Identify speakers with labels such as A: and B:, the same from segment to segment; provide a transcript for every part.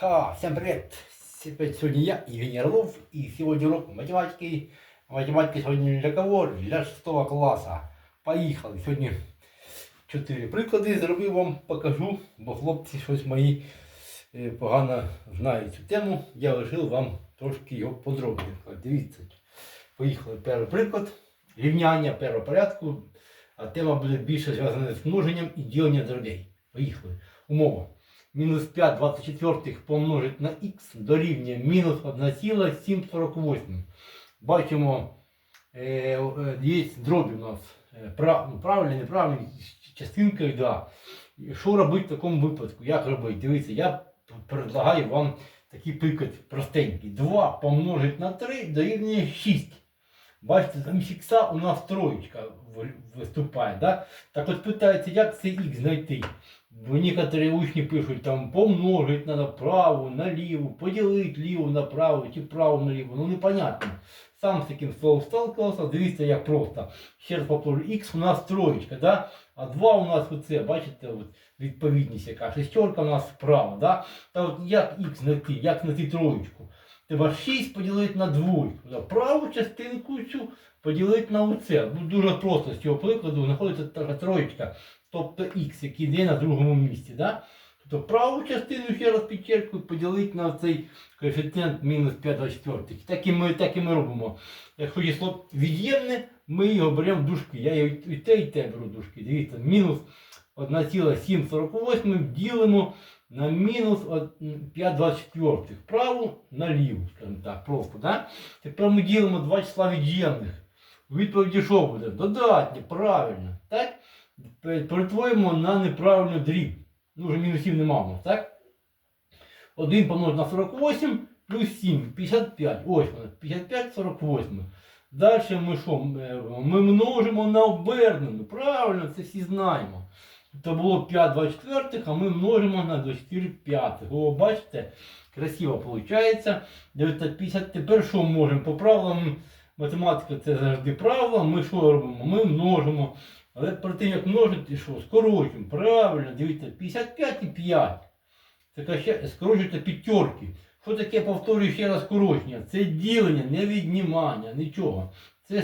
A: Ха, всем привет! Сегодня я, Евгений Орлов, и сегодня урок математики. Математика сегодня для кого? Для 6 класса. Поїхали. Сьогодні чотири приклади зробив вам, покажу, бо хлопці щось мої е, погано знають цю тему. Я вирішив вам трошки його подробніше. Дивіться. Поїхали. Перший приклад. Рівняння першого порядку. А тема буде більше зв'язана з множенням і діленням дробей. Поїхали. Умова. Мінус 5 24 помножить на х дорівнює мінус 1,748. Бачимо, е, е, є дробі у нас. Е, ну, правильно, неправильно, частинка, да. Що робити в такому випадку? Як робити? Дивіться, я предлагаю вам такий приклад простенький. 2 помножить на 3 дорівнює 6. Бачите, замість ікса у нас троєчка виступає. Да? Так от питається, як цей х знайти? Бо некоторі учні пишуть, там помножить на право, наліво, поділити ліво на право чи право наліво. Ну непонятно. Сам з таким словом сталкивався, дивіться, як просто. Ще раз повторю, х у нас троєчка, да? а 2 у нас оце, бачите, от, відповідність яка. Шестерка у нас справа. Да? Та от як х знайти, як знайти троєчку? Треба 6 поділити на двойку. Да? Праву частинку цю поділити на оце. Ну, дуже просто з цього прикладу знаходиться така троєчка тобто х, який йде на другому місці. Да? Тобто праву частину ще раз підчеркую, поділити на цей коефіцієнт мінус 5,24. Так і ми, так і ми робимо. Якщо число від'ємне, ми його беремо в дужки. Я і те, і те беру дужки. Дивіться, мінус 1,748 ділимо на мінус 5,24. Вправо на ліву, скажімо так, просто. Да? Тепер ми ділимо два числа від'ємних. У відповіді що буде? Додатні, правильно. Так? Перетворюємо на неправильну дріб. Ну, вже мінусів нема в нас, так? 1 помножити на 48 плюс 7, 55. Ось воно, 55, 48. Далі ми що? Ми множимо на обернену. Правильно, це всі знаємо. Це було 5 24, а ми множимо на 24 п'ятих. О, бачите, красиво виходить. 950. Тепер що можемо? По правилам математика це завжди правило. Ми що робимо? Ми множимо. Але перед тим як множити, що? Скорочуємо. Правильно, дивіться, 55 і 5. Це каже, скорочується п'ятерки. Що таке, повторюю ще раз, скорочення? Це ділення, не віднімання, нічого. Це,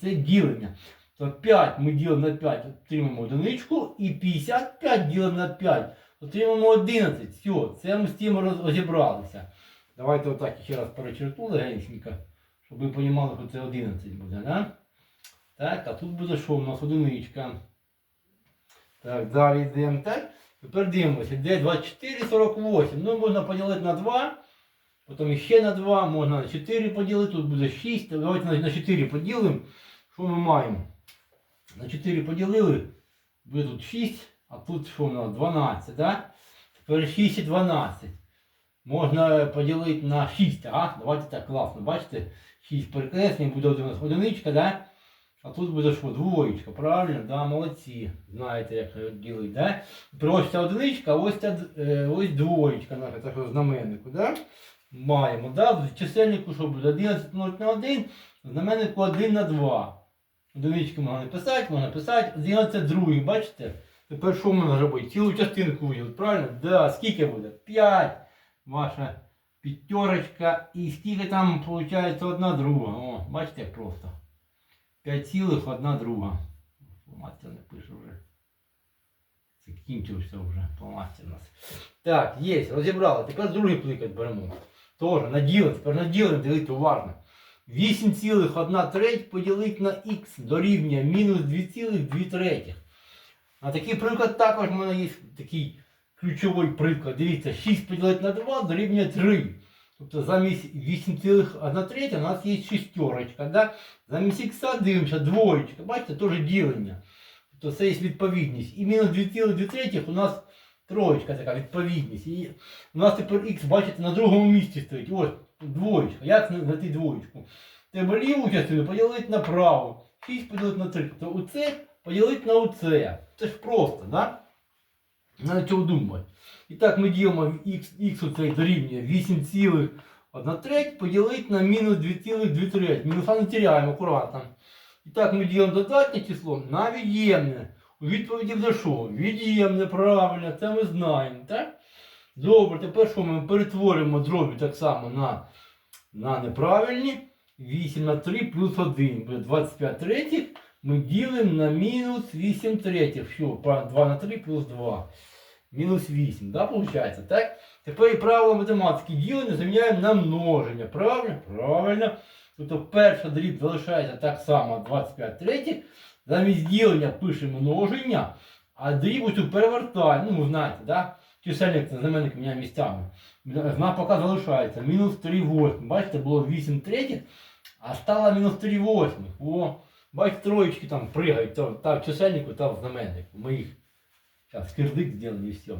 A: це ділення. То 5 ми ділимо на 5, отримаємо одиничку, і 55 ділимо на 5, отримаємо 11. Все, це ми з тим розібралися. Давайте отак ще раз перечерту легенько, щоб ви розуміли, що це 11 буде. Да? Так, а тут буде що у нас одиничка. Так, далі йдемо. Так. Тепер дивимося. Де 24, 48. Ну, можна поділити на 2. Потім ще на 2, можна на 4 поділити, тут буде 6. Давайте на- на 4 поділимо. Що ми маємо? На 4 поділили, буде тут 6, а тут що у нас 12, так? Тепер 6 і 12. Можна поділити на 6, а? Давайте так, класно, бачите? 6 перекреслень, буде у нас одиничка, да? А тут буде що? Двоєчка, правильно? Да, молодці. Знаєте, як ділить, да? Ось ця одиничка, ось ця е, ось двоєчка наша, знаменнику, да? Маємо, да? В чисельнику що буде? 11 множить на 1, в знаменнику 1 на 2. Одинички можна написати, можна написати. 11 другий, бачите? Тепер що можна робити? Цілу частинку виділити, правильно? Да, скільки буде? 5. Ваша п'ятерочка. І скільки там виходить одна друга. О, бачите, як просто. 5 цілих одна друга. Фломастер не пише вже. Це кінчився вже фломастер у нас. Так, є, розібрали. Тепер другий приклад беремо. Тоже наділимо, тепер наділимо, дивіться уважно. 8,1 треть поділити на х дорівнює мінус 2,2 третіх. А такий приклад також в мене є такий ключовий приклад. Дивіться, 6 поділити на 2 дорівнює 3. Тобто замість 8,1 третя у нас є шістерочка. Да? Замість ікса дивимося, двоєчка. Бачите, теж ділення. Тобто це є відповідність. І мінус 2,2 третіх у нас троєчка така відповідність. І у нас тепер х, бачите, на другому місці стоїть. Ось двоєчка. Як знайти двоєчку? Треба ліву частину поділити на праву. 6 поділити на 3. Тобто оце поділити на оце. Це ж просто, да? Надо цього думати. І так ми ділимо х, дорівнює 8,1 треть поділити на мінус 2,2 треть. Мінуса не теряємо, акуратно. І так ми ділимо додатнє число на від'ємне. У відповіді буде що? Від'ємне, правильно, це ми знаємо, так? Добре, тепер що ми перетворимо дроби так само на, на неправильні. 8 на 3 плюс 1 буде 25 третіх. Ми ділимо на мінус 8 третіх. Що? Па- 2 на 3 плюс 2. Мінус 8, да, виходить, так? Тепер і правило математики ділення заміняємо на множення. Правильно? Правильно. Тобто перша дріб залишається так само 25 третіх. Замість ділення пишемо множення, а дріб оцю перевертаємо. Ну, ви знаєте, да? Чисельник це знаменник міняє місцями. Знак поки залишається. Мінус 3 восьмих. Бачите, було 8 третіх, а стало мінус 3 восьмих. О, Бачите, троєчки там пригають, то, та в чисельнику, та в знаменнику. Ми їх зараз кирдик зробимо і все.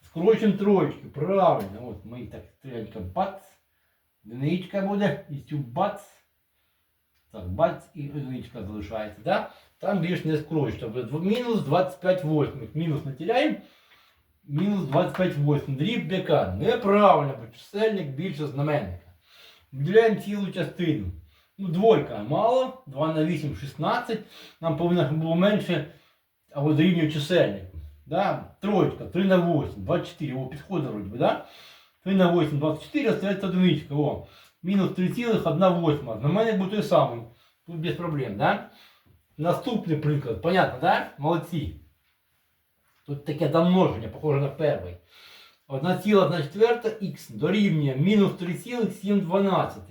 A: Скорочимо троєчки, правильно. От ми їх так стрілянька бац. Одиничка буде, і цю бац. Так, бац і одиничка залишається, да? Там більш не скорочено. Мінус 25 восьмих. Мінус не. Мінус 25 восьмих. Дріб яка? Неправильно, бо чисельник більше знаменника. Виділяємо цілу частину. Ну, двойка мало, 2 на 8 16. Нам повинно було менше, або дорівнює чисельнику. Да? Троечка, 3 на 8, 24. О, підходить вроде бы, да? 3 на 8, 24, остається одиничка. О, мінус 3,1 Знаменник буде той самий. Тут без проблем, да? Наступний приклад. Понятно, да? Молодці. Тут таке домноження, похоже на перший. 1,1 х дорівнює мінус 3,712.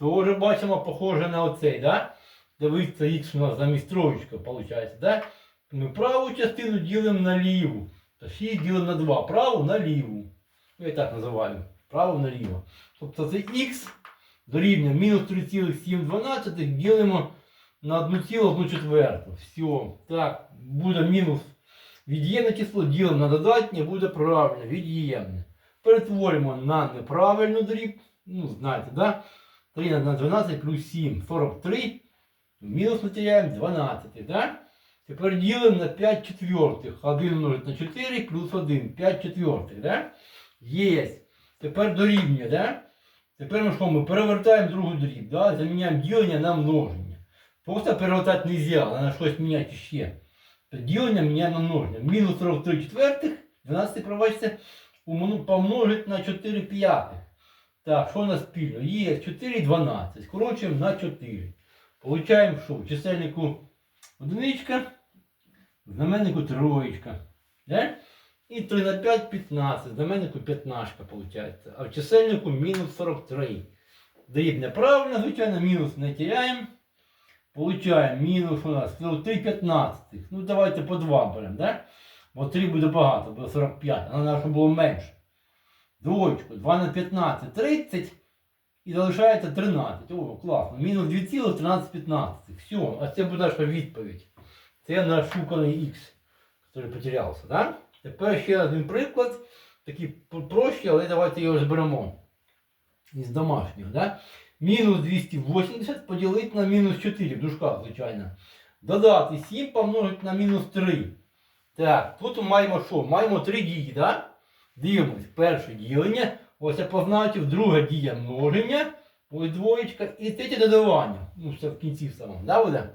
A: Тоже бачимо, похоже на оцей, да? Дивіться, х у нас замість троєчка, виходить, да? Ми праву частину ділимо на ліву. Та 6 ділимо на 2. Праву на ліву. Ну, я так називаю. Право на ліво. Тобто це х дорівнює мінус 3,712 ділимо на 1,1 четверту. Все. Так, буде мінус від'ємне число, ділимо на додатнє, буде правильно, від'ємне. Перетворимо на неправильну дріб. Ну, знаєте, да? 3 на 12 плюс 7, 43. Мінус матеряємо 12, да? Тепер ділимо на 5 четвертих. 1 множить на 4 плюс 1. 5 четвертих, да? Є. Тепер дорівнює, да? Тепер ми що? Ми перевертаємо другу дріб, да? Заміняємо ділення на множення. Просто перевертати не можна, треба щось міняти ще. Ділення міняємо на множення. Мінус 43 четвертих, 12 пробачте, помножить на 4 п'ятих. Так, що у нас спільно? Є 4 і 12. Скорочуємо на 4. Получаємо що? В чисельнику одиничка, знаменнику троєчка. Да? І 3 на 5 15. В знаменнику 15 виходить. А в чисельнику мінус 43. Дріб неправильно, звичайно, мінус не теряємо. Получаємо мінус у нас ну, 3 15. Ну давайте по 2 беремо, да? Бо 3 буде багато, буде 45, а треба, щоб було менше. Двоєчку, 2 на 15, 30. І залишається 13. О, класно. Мінус 2,1315. Все, а це буде наша відповідь. Це наш шуканий х, який потерявся. Да? Тепер ще один приклад. Такий прощий, але давайте його зберемо. Із домашнього. Да? Мінус 280 поділити на мінус 4 в дужках, звичайно. Додати 7 помножити на мінус 3. Так, тут ми маємо що? Маємо три дії, да? Дивимось, перше ділення, ось я позначив, друга дія множення, ось двоєчка, і третє додавання. Ну, все в кінці самому, да, буде?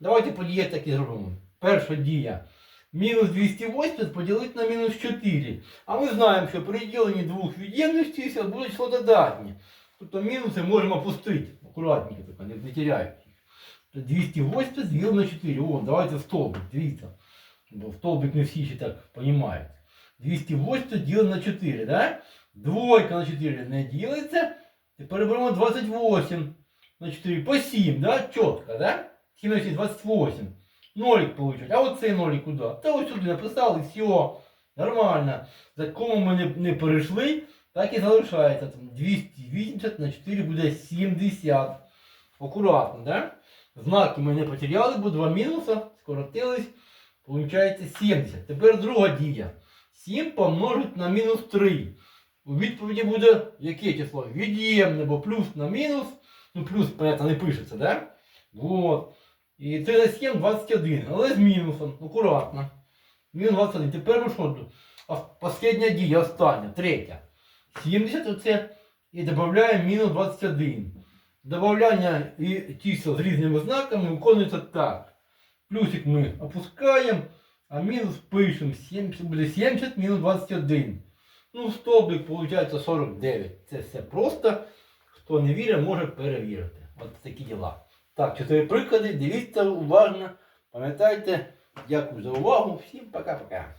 A: Давайте по діях так і зробимо. Перша дія. Мінус 280 поділити на мінус 4. А ми знаємо, що при діленні двох від'ємностей буде число додатнє. Тобто мінуси можемо опустити. Акуратненько, тільки, не, не теряють їх. 280 ділимо на 4. О, давайте столбик, дивіться. Бо столбик не всі ще так розуміють. 280 ділимо на 4, да? Двойка на 4 не ділиться. Тепер беремо 28 на 4 по 7, да? Чітко, да? 7 на 6, 28. Нолик получить. А оцей нолик куди? Та ось сюди написали, все. Нормально. За кому ми не, не перейшли, так і залишається. Там 280 на 4 буде 70. Акуратно, да? Знаки ми не потеряли, бо два мінуса скоротились. Получається 70. Тепер друга дія. 7 помножить на мінус 3. У відповіді буде яке число? Від'ємне, бо плюс на мінус. Ну плюс, понятно, не пишеться, да? Вот. І 3 на 7 21. Але з мінусом. Акуратно. Мінус 21. Тепер ми що? Последня дія, остання, третя. 70 оце і додаємо мінус 21. Добавляння і чисел з різними знаками виконується так. Плюсик ми опускаємо, а мінус пишемо. 70, буде 70 мінус 21. Ну, стовбик виходить 49. Це все просто. Хто не вірить, може перевірити. От такі діла. Так, чотири приклади. Дивіться уважно. Пам'ятайте. Дякую за увагу. Всім пока-пока.